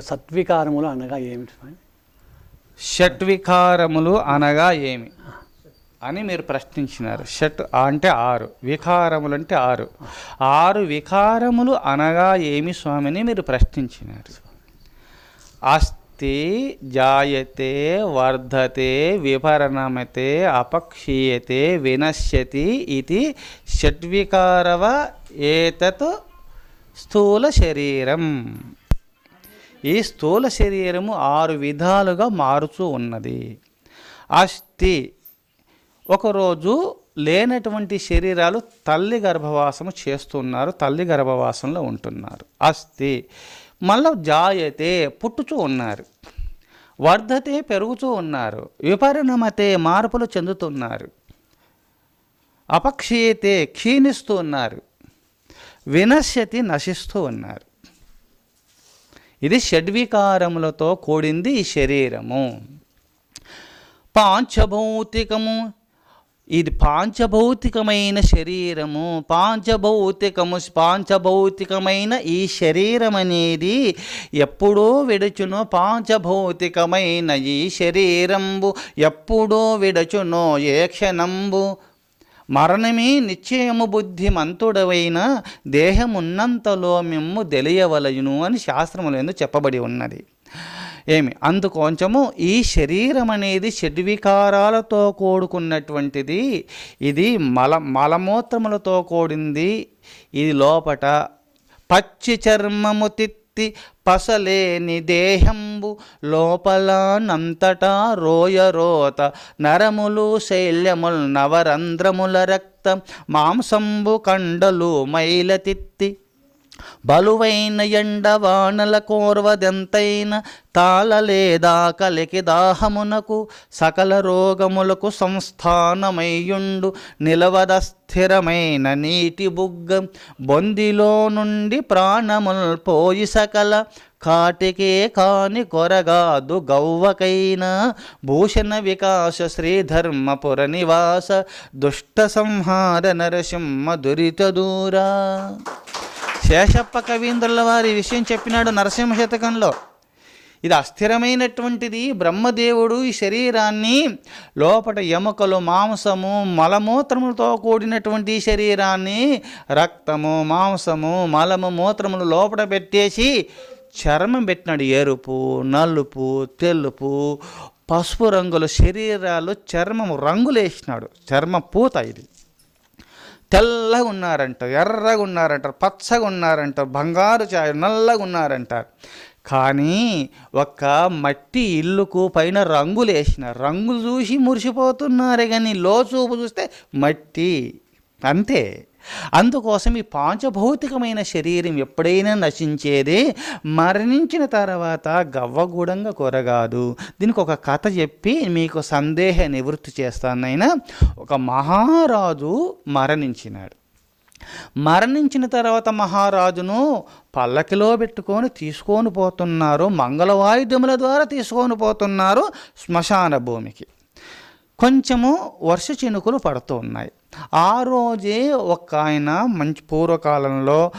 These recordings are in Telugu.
సత్వికారములు అనగా ఏమిటి స్వామి? షట్వికారములు అనగా ఏమి? అని మీరు ప్రశ్నించినారు. షట్ అంటే ఆరు. వికారములు అంటే ఆరు. ఆరు వికారములు అనగా ఏమి స్వామిని మీరు ప్రశ్నించినారు. అస్తి జాయతే వర్ధతే విపరణమతే అపక్షీయతే వినశ్యతి ఇది షట్వికారవ ఏతత్ స్థూల శరీరం. ఈ స్థూల శరీరము ఆరు విధాలుగా మారుతూ ఉన్నది. అస్థి ఒకరోజు లేనటువంటి శరీరాలు తల్లి గర్భవాసము చేస్తున్నారు తల్లి గర్భవాసంలో ఉంటున్నారు. అస్థి మళ్ళీ జాయతే పుట్టుచూ ఉన్నారు. వర్ధతే పెరుగుతూ ఉన్నారు. విపరిణమతే మార్పులు చెందుతున్నారు. అపక్షీయతే క్షీణిస్తూ ఉన్నారు. వినశ్యతి నశిస్తూ ఉన్నారు. ఇది షడ్వికారములతో కూడింది ఈ శరీరము. పాంచభౌతికము ఇది పాంచభౌతికమైన శరీరము. పాంచభౌతికము పాంచభౌతికమైన ఈ శరీరం అనేది ఎప్పుడో విడచునో పాంచభౌతికమైన ఈ శరీరంబు ఎప్పుడో విడచునో ఏ క్షణంబు మరణమే నిశ్చయము బుద్ధి మంతుడవైన దేహమున్నంతలో మిమ్ము తెలియవలయును అని శాస్త్రములందు చెప్పబడి ఉన్నది. ఏమి? అందుకొంచెము ఈ శరీరం అనేది షడ్వికారాలతో కూడుకున్నటువంటిది ఇది మల మలమూత్రములతో కూడింది ఇది లోపట పచ్చి చర్మము శక్తి పసలేని దేహంబు లోపలనంతటా రోయరోత నరములు శైల్యముల్ నవరంధ్రముల రక్తం మాంసంబు కండలు మైలతిత్తి బలువైన ఎండవానల కోర్వదెంతైన తాళలేదా కలికి దాహమునకు సకల రోగములకు సంస్థానమయ్యుండు. నిలవద స్థిరమైన నీటి బుగ్గ బొందిలో నుండి ప్రాణముల్ పోయి సకల కాటికే కాని కొరగాదు గౌవకైన భూషణ వికాస శ్రీధర్మపుర నివాస దుష్ట సంహార నరసింహ దురిత దూరా. శేషప్ప కవీంద్రుల వారి విషయం చెప్పినాడు నరసింహ శతకంలో. ఇది అస్థిరమైనటువంటిది. బ్రహ్మదేవుడు ఈ శరీరాన్ని లోపట ఎముకలు మాంసము మలమూత్రములతో కూడినటువంటి శరీరాన్ని రక్తము మాంసము మలము మూత్రములు లోపట పెట్టేసి చర్మం పెట్టినాడు. ఎరుపు నలుపు తెలుపు పసుపు రంగుల శరీరాలు చర్మం రంగులు వేసినాడు చర్మ పూత ఇది. తెల్లగా ఉన్నారంటారు ఎర్రగా ఉన్నారంటారు పచ్చగా ఉన్నారంటారు బంగారు ఛాయ నల్లగా ఉన్నారంటారు కానీ ఒక్క మట్టి ఇల్లుకు పైన రంగులు వేసిన రంగులు చూసి మురిసిపోతున్నారే కానీ లో చూపు చూస్తే మట్టి అంతే. అందుకోసం ఈ పాంచభౌతికమైన శరీరం ఎప్పుడైనా నశించేదే మరణించిన తర్వాత గవ్వగూడంగా కొరగాదు. దీనికి ఒక కథ చెప్పి మీకు సందేహ నివృత్తి చేస్తానైనా ఒక మహారాజు మరణించినాడు. మరణించిన తర్వాత మహారాజును పల్లకిలో పెట్టుకొని తీసుకొని పోతున్నారు మంగళవాయుధముల ద్వారా తీసుకొని పోతున్నారు శ్మశాన భూమికి. కొంచెము వర్ష చినుకులు పడుతూ ఉన్నాయి. ఆ రోజే ఒక ఆయన మంచి పూర్వకాలంలో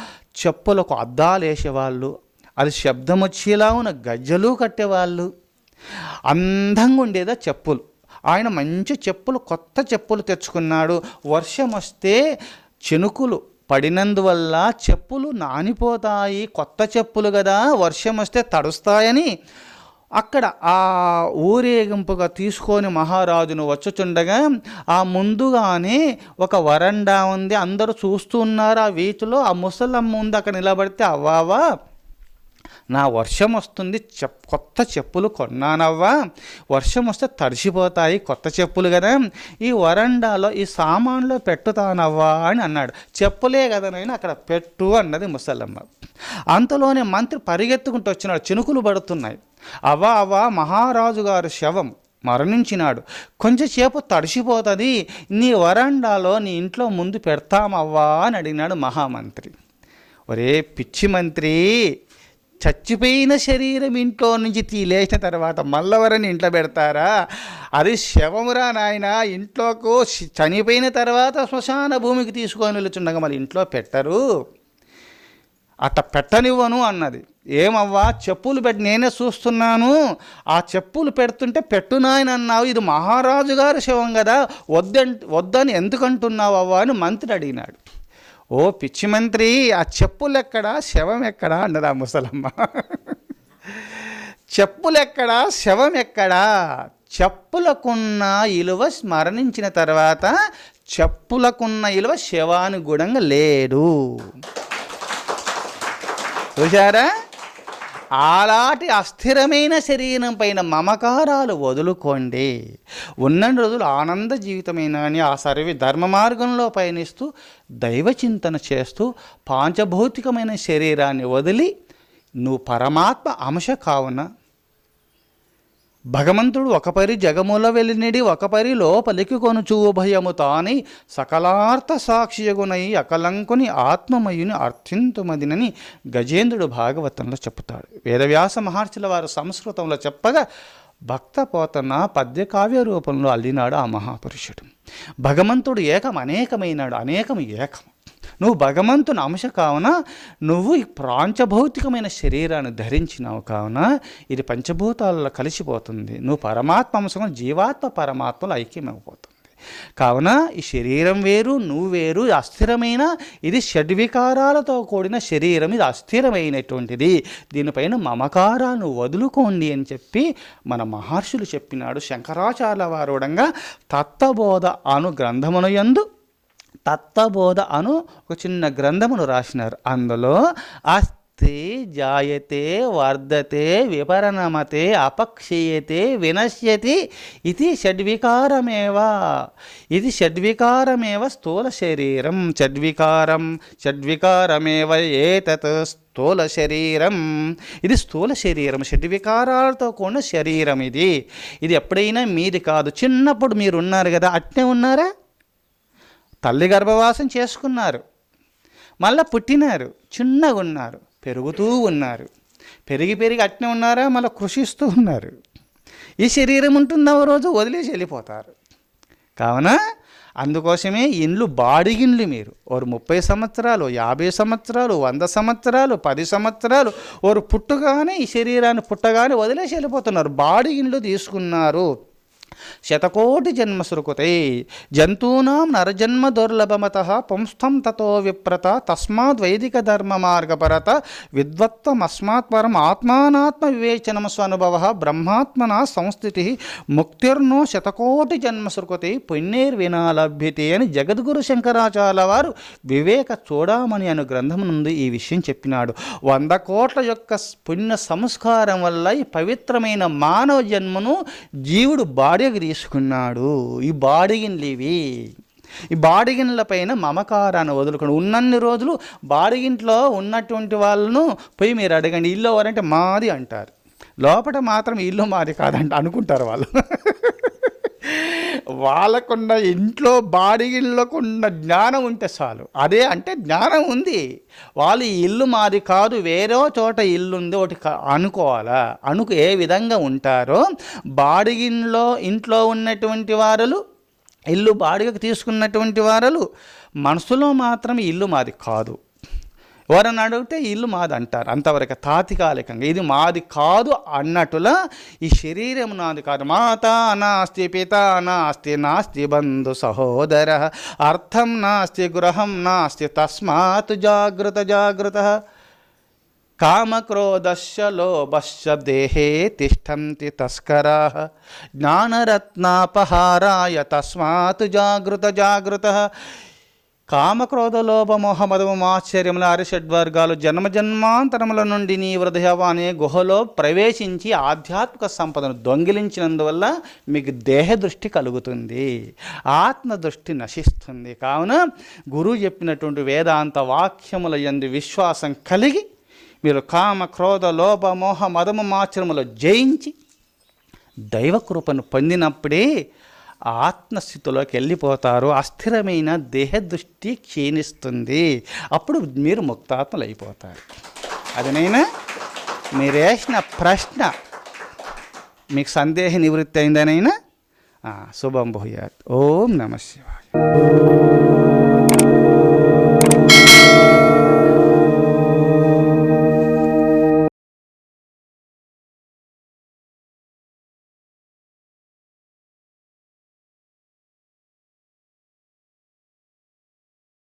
చెప్పులకు అద్దాలు వేసేవాళ్ళు. అది శబ్దం వచ్చేలా ఉన్న గజ్జలు కట్టేవాళ్ళు. అందంగా ఉండేదా చెప్పులు. ఆయన మంచి చెప్పులు కొత్త చెప్పులు తెచ్చుకున్నాడు. వర్షం వస్తే చెనుకులు పడినందువల్ల చెప్పులు నానిపోతాయి. కొత్త చెప్పులు కదా వర్షం వస్తే తడుస్తాయని అక్కడ ఆ ఊరేగింపుగా తీసుకొని మహారాజును వచ్చుచుండగా ఆ ముందుగానే ఒక వరండా ఉంది. అందరూ చూస్తున్నారు ఆ వీధిలో. ఆ ముసలమ్మ ఉంది అక్కడ నిలబడితే అవ్వావా నా వర్షం వస్తుంది. చెప్ కొత్త చెప్పులు కొన్నానవ్వా. వర్షం వస్తే తడిసిపోతాయి కొత్త చెప్పులు కదా. ఈ వరండాలో ఈ సామాన్లో పెట్టుతానవ్వా అని అన్నాడు. చెప్పులే కదా నేను అక్కడ పెట్టు అన్నది ముసలమ్మ. అంతలోనే మంత్రి పరిగెత్తుకుంటూ వచ్చినాడు. చినుకులు పడుతున్నాయి. అవ్వా అవ్వా మహారాజు గారు శవం మరణించినాడు. కొంచెంసేపు తడిసిపోతుంది. నీ వరండాలో నీ ఇంట్లో ముందు పెడతామవ్వా అని అడిగినాడు మహామంత్రి. ఒరే పిచ్చి మంత్రి చచ్చిపోయిన శరీరం ఇంట్లో నుంచి తీలేసిన తర్వాత మల్లవరని ఇంట్లో పెడతారా? అది శవమురా నాయన ఇంట్లోకు చనిపోయిన తర్వాత శ్మశాన భూమికి తీసుకొని వెళ్తుండగా మరి ఇంట్లో పెట్టరు. అట్ట పెట్టనివ్వను అన్నది. ఏమవ్వా? చెప్పులు పెట్టి నేనే చూస్తున్నాను. ఆ చెప్పులు పెడుతుంటే పెట్టునాయన అన్నావు. ఇది మహారాజు గారి శవం కదా. వద్దంట వద్దని ఎందుకంటున్నావు అవ్వా అని మంత్రి అడిగినాడు. ఓ పిచ్చి మంత్రి ఆ చెప్పులు ఎక్కడా శవం ఎక్కడా? అన్నది ఆ ముసలమ్మ. చెప్పులెక్కడా? శవం ఎక్కడా? చెప్పులకున్న ఇలువ స్మరణించిన తర్వాత చెప్పులకున్న ఇలువ శవానుగుణంగా లేడు. చూశారా? అలాంటి అస్థిరమైన శరీరం పైన మమకారాలు వదులుకోండి. ఉన్న రోజులు ఆనంద జీవితమైన అని ఆ సర్వి ధర్మ మార్గంలో పయనిస్తూ దైవ చింతన చేస్తూ పాంచభౌతికమైన శరీరాన్ని వదిలి నువ్వు పరమాత్మ అంశ కావున భగవంతుడు ఒకపరి జగముల వెలినిడి లోపలికి కొనుచు ఉభయము తాని సకలార్థ సాక్షియగునై అకలంకుని ఆత్మమయుని అర్థింతుమదినని గజేంద్రుడు భాగవతంలో చెప్తాడు వేదవ్యాస మహర్షుల వారు సంస్కృతంలో చెప్పగా భక్త పోతన పద్యకావ్య రూపంలో అల్లినాడు ఆ మహాపురుషుడు. భగవంతుడు ఏకం అనేకమైనాడు అనేకం ఏకం. నువ్వు భగవంతుని అంశ కావున నువ్వు ఈ ప్రాంచభౌతికమైన శరీరాన్ని ధరించినావు కావున ఇది పంచభూతాలలో కలిసిపోతుంది. నువ్వు పరమాత్మ అంశం జీవాత్మ పరమాత్మలు ఐక్యమైపోతుంది. కావున ఈ శరీరం వేరు నువ్వు వేరు అస్థిరమైన ఇది షడ్వికారాలతో కూడిన శరీరం ఇది అస్థిరమైనటువంటిది. దీనిపైన మమకారాన్ని వదులుకోండి అని చెప్పి మన మహర్షులు చెప్పినాడు శంకరాచార్య వారుడంగా తత్వబోధ అను గ్రంథమును యందు తత్వబోధ అను ఒక చిన్న గ్రంథమును రాసినారు. అందులో అస్థి జాయతే వర్ధతే విపరణమతే అపక్షీయతే వినశ్యతి ఇది షడ్వికారమేవ. ఇది షడ్వికారమేవ స్థూల శరీరం. షడ్వికారం షడ్వికారమేవ ఏతత్ స్థూల శరీరం. ఇది స్థూల శరీరం. షడ్వికారాలతో కూడిన శరీరం ఇది. ఇది ఎప్పుడైనా మీది కాదు. చిన్నప్పుడు మీరు ఉన్నారు కదా. అట్నే ఉన్నారా? తల్లి గర్భవాసం చేసుకున్నారు. మళ్ళీ పుట్టినారు. చిన్నగా ఉన్నారు. పెరుగుతూ ఉన్నారు. పెరిగి పెరిగి అట్నే ఉన్నారా? మళ్ళీ కృషిస్తూ ఉన్నారు. ఈ శరీరం ఉంటుందా? ఓ రోజు వదిలేసి వెళ్ళిపోతారు. కావున అందుకోసమే ఇండ్లు బాడిగిండ్లు మీరు. ఓరు ముప్పై సంవత్సరాలు యాభై సంవత్సరాలు వంద సంవత్సరాలు పది సంవత్సరాలు ఓరు పుట్టుగానే ఈ శరీరాన్ని పుట్టగానే వదిలేసి వెళ్ళిపోతున్నారు. బాడిగిండ్లు తీసుకున్నారు. శతకోటి జన్మ సురుకుతే. జంతూనాం నరజన్మ దుర్లభమత పుంస్థం తతో విప్రత తస్మాద్ వైదిక ధర్మ మార్గపరత విద్వత్వమస్మాత్ పరం ఆత్మానాత్మ వివేచనం స్వనుభవ బ్రహ్మాత్మన సంస్థితి ముక్తిర్నో శతకోటి జన్మ సురుకుతే పుణ్యేర్వినా లభ్యతే అని జగద్గురు శంకరాచార్య వారు వివేక చూడమని అను గ్రంథం నుండి ఈ విషయం చెప్పినాడు. వంద కోట్ల యొక్క పుణ్య సంస్కారం వల్ల ఈ పవిత్రమైన మానవ జన్మను జీవుడు బాడీకి తీసుకున్నాడు. ఈ బాడిగిన్లు ఇవి. ఈ బాడిగిన్ల పైన మమకారాన్ని వదులుకోండి. ఉన్నన్ని రోజులు బాడిగింట్లో ఉన్నటువంటి వాళ్ళను పోయి మీరు అడగండి ఇల్లు ఎవరంటే మాది అంటారు. లోపల మాత్రం ఇల్లు మాది కాదంట అనుకుంటారు వాళ్ళు. వాళ్ళకున్న ఇంట్లో బాడిగిళ్ళకున్న జ్ఞానం ఉంటే చాలు. అదే అంటే జ్ఞానం ఉంది. వాళ్ళు ఇల్లు మాది కాదు వేరే చోట ఇల్లు ఉంది ఒకటి అనుకోవాలా? అనుకు ఏ విధంగా ఉంటారో బాడిగిన్లో ఇంట్లో ఉన్నటువంటి వారలు ఇల్లు బాడిగకు తీసుకున్నటువంటి వారలు మనసులో మాత్రం ఇల్లు మాది కాదు. ఎవరన్నా అడిగితే ఇల్లు మాది అంటారు. అంతవరకు తాత్కాలికంగా ఇది మాది కాదు అన్నట్టులా ఈ శరీరం నాది కాదు. మాత నాస్తి పిత నాస్తి నాస్తి బంధు సహోదర. అర్థం నాస్తి గృహం నాస్తి తస్మాత్ జాగ్రత్త జాగ్రత్త కామక్రోధస్య లోభశ్చ దేహే తిష్టంతి తస్కరా. జ్ఞానరత్నాపహారాయ తస్మాత్ జాగ్రత్త జాగ్రత్త జాగృత జాగృత కామక్రోధలోభమోహమదము ఆశ్చర్యముల అరిషడ్వర్గాలు జన్మజన్మాంతరముల నుండి నీ హృదయవ అనే గుహలో ప్రవేశించి ఆధ్యాత్మిక సంపదను దొంగిలించినందువల్ల మీకు దేహ దృష్టి కలుగుతుంది ఆత్మ దృష్టి నశిస్తుంది. కావున గురువు చెప్పినటువంటి వేదాంత వాక్యముల యందు విశ్వాసం కలిగి మీరు కామ క్రోధ లోభ మోహ మదము మాచరములు జయించి దైవకృపను పొందినప్పుడే ఆత్మస్థితిలోకి వెళ్ళిపోతారు అస్థిరమైన దేహదృష్టి క్షీణిస్తుంది. అప్పుడు మీరు ముక్తాత్మలు అయిపోతారు. అదనైనా? మీరు వేసిన ప్రశ్న మీకు సందేహ నివృత్తి అయిందనైనా? శుభం భూయాత్. ఓం నమ శివాయ.